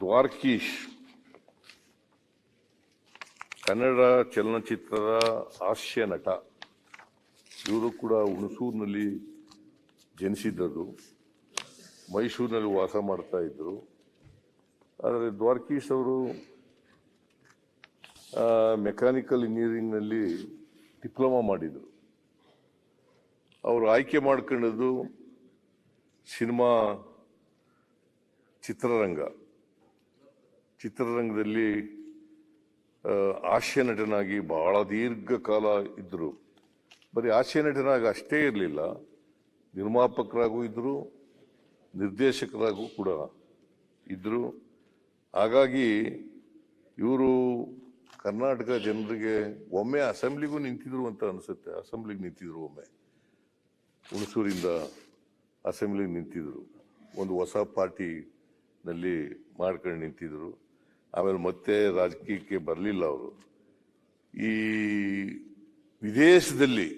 ದ್ವಾರ್ಕೀಶ್. ಕನ್ನಡ ಚಲನಚಿತ್ರದ ಹಾಸ್ಯ ನಟ. ಇವರು ಕೂಡ ಹುಣಸೂರಿನಲ್ಲಿ ಜನಿಸಿದ್ದರು ಮೈಸೂರಿನಲ್ಲಿ ವಾಸ ಮಾಡ್ತಾ ಇದ್ರು ಆದರೆ ದ್ವಾರಕೀಶ್ ಅವರು ಮೆಕ್ಯಾನಿಕಲ್ ಇಂಜಿನಿಯರಿಂಗ್ನಲ್ಲಿ ಡಿಪ್ಲೊಮಾ ಮಾಡಿದರು ಅವರು ಆಯ್ಕೆ ಮಾಡ್ಕೊಂಡದ್ದು ಸಿನಿಮಾ ಚಿತ್ರರಂಗ. ಚಿತ್ರರಂಗದಲ್ಲಿ ಹಾಸ್ಯ ನಟನಾಗಿ ಬಹಳ ದೀರ್ಘಕಾಲ ಇದ್ದರು ಬರೀ ಹಾಸ್ಯ ನಟನಾಗಿ ಅಷ್ಟೇ ಇರಲಿಲ್ಲ. ನಿರ್ಮಾಪಕರಾಗೂ ಇದ್ದರು ನಿರ್ದೇಶಕರಾಗೂ ಕೂಡ ಇದ್ದರು ಹಾಗಾಗಿ ಇವರು ಕರ್ನಾಟಕ ಜನರಿಗೆ ಒಮ್ಮೆ ಅಸೆಂಬ್ಲಿಗೂ ನಿಂತಿದ್ರು ಅಂತ ಅನಿಸುತ್ತೆ. ಅಸೆಂಬ್ಲಿಗೆ ನಿಂತಿದ್ರು ಒಮ್ಮೆ. ಹುಣಸೂರಿಂದ ಅಸೆಂಬ್ಲಿಗೆ ನಿಂತಿದ್ರು. ಒಂದು ಹೊಸ ಪಾರ್ಟಿನಲ್ಲಿ ಮಾಡ್ಕೊಂಡು ನಿಂತಿದ್ರು. ಆಮೇಲೆ ಮತ್ತೆ ರಾಜಕೀಯಕ್ಕೆ ಬರಲಿಲ್ಲ ಅವರು. ಈ ವಿದೇಶದಲ್ಲಿ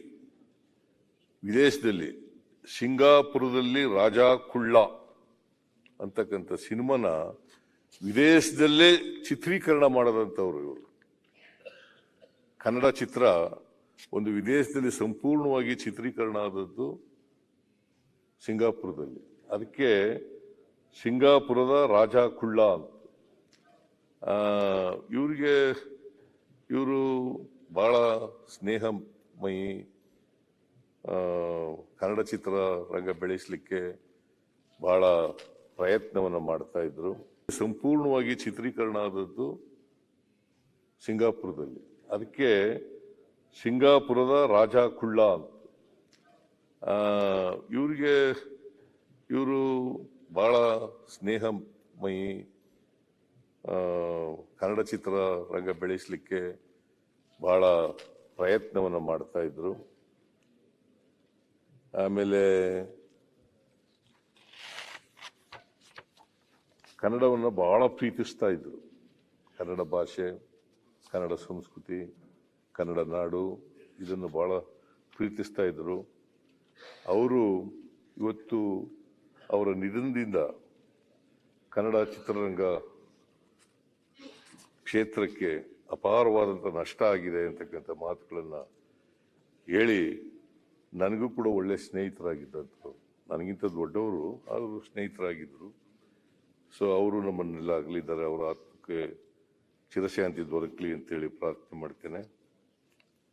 ವಿದೇಶದಲ್ಲಿ ಸಿಂಗಾಪುರದಲ್ಲಿ ರಾಜಾ ಕುಳ್ಳ ಅಂತಕ್ಕಂಥ ಸಿನಿಮಾನ ವಿದೇಶದಲ್ಲೇ ಚಿತ್ರೀಕರಣ ಮಾಡದಂಥವ್ರು ಇವರು. ಕನ್ನಡ ಚಿತ್ರ ಒಂದು ವಿದೇಶದಲ್ಲಿ ಸಂಪೂರ್ಣವಾಗಿ ಚಿತ್ರೀಕರಣ ಆದದ್ದು ಸಿಂಗಾಪುರದಲ್ಲಿ. ಅದಕ್ಕೆ ಸಿಂಗಾಪುರದ ರಾಜ ಕುಳ್ಳ ಅಂತ. ಇವ್ರಿಗೆ, ಇವರು ಬಹಳ ಸ್ನೇಹಮಯಿ ಕನ್ನಡ ಚಿತ್ರರಂಗ ಬೆಳೆಸಲಿಕ್ಕೆ ಬಹಳ ಪ್ರಯತ್ನವನ್ನು ಮಾಡ್ತಾ ಇದ್ರು. ಸಂಪೂರ್ಣವಾಗಿ ಚಿತ್ರೀಕರಣ ಆದದ್ದು ಸಿಂಗಾಪುರದಲ್ಲಿ. ಅದಕ್ಕೆ ಸಿಂಗಾಪುರದ ರಾಜ ಕುಳ್ಳ ಅಂತ. ಇವರಿಗೆ, ಇವರು ಬಹಳ ಸ್ನೇಹಮಯಿ ಕನ್ನಡ ಚಿತ್ರರಂಗ ಬೆಳೆಸಲಿಕ್ಕೆ ಬಹಳ ಪ್ರಯತ್ನವನ್ನು ಮಾಡ್ತಾ ಇದ್ರು. ಆಮೇಲೆ ಕನ್ನಡವನ್ನು ಬಹಳ ಪ್ರೀತಿಸ್ತಾ ಇದ್ರು. ಕನ್ನಡ ಭಾಷೆ, ಕನ್ನಡ ಸಂಸ್ಕೃತಿ, ಕನ್ನಡ ನಾಡು, ಇದನ್ನು ಬಹಳ ಪ್ರೀತಿಸ್ತಾ ಇದ್ರು. ಅವರು ಇವತ್ತು ಅವರ ನಿಧನದಿಂದ ಕನ್ನಡ ಚಿತ್ರರಂಗ ಕ್ಷೇತ್ರಕ್ಕೆ ಅಪಾರವಾದಂಥ ನಷ್ಟ ಆಗಿದೆ ಅಂತಕ್ಕಂಥ ಮಾತುಗಳನ್ನು ಹೇಳಿ ನನಗೂ ಕೂಡ ಒಳ್ಳೆ ಸ್ನೇಹಿತರಾಗಿದ್ದಂಥವ್ರು ನನಗಿಂತ ದೊಡ್ಡವರು ಆದರೂ ಸ್ನೇಹಿತರಾಗಿದ್ದರು. ಸೊ ಅವರು ನಮ್ಮನ್ನೆಲ್ಲ ಆಗಲಿದ್ದಾರೆ ಅವರ ಆತ್ಮಕ್ಕೆ ಚಿರಶಾಂತಿ ದೊರಕಲಿ ಅಂತೇಳಿ ಪ್ರಾರ್ಥನೆ ಮಾಡ್ತೇನೆ.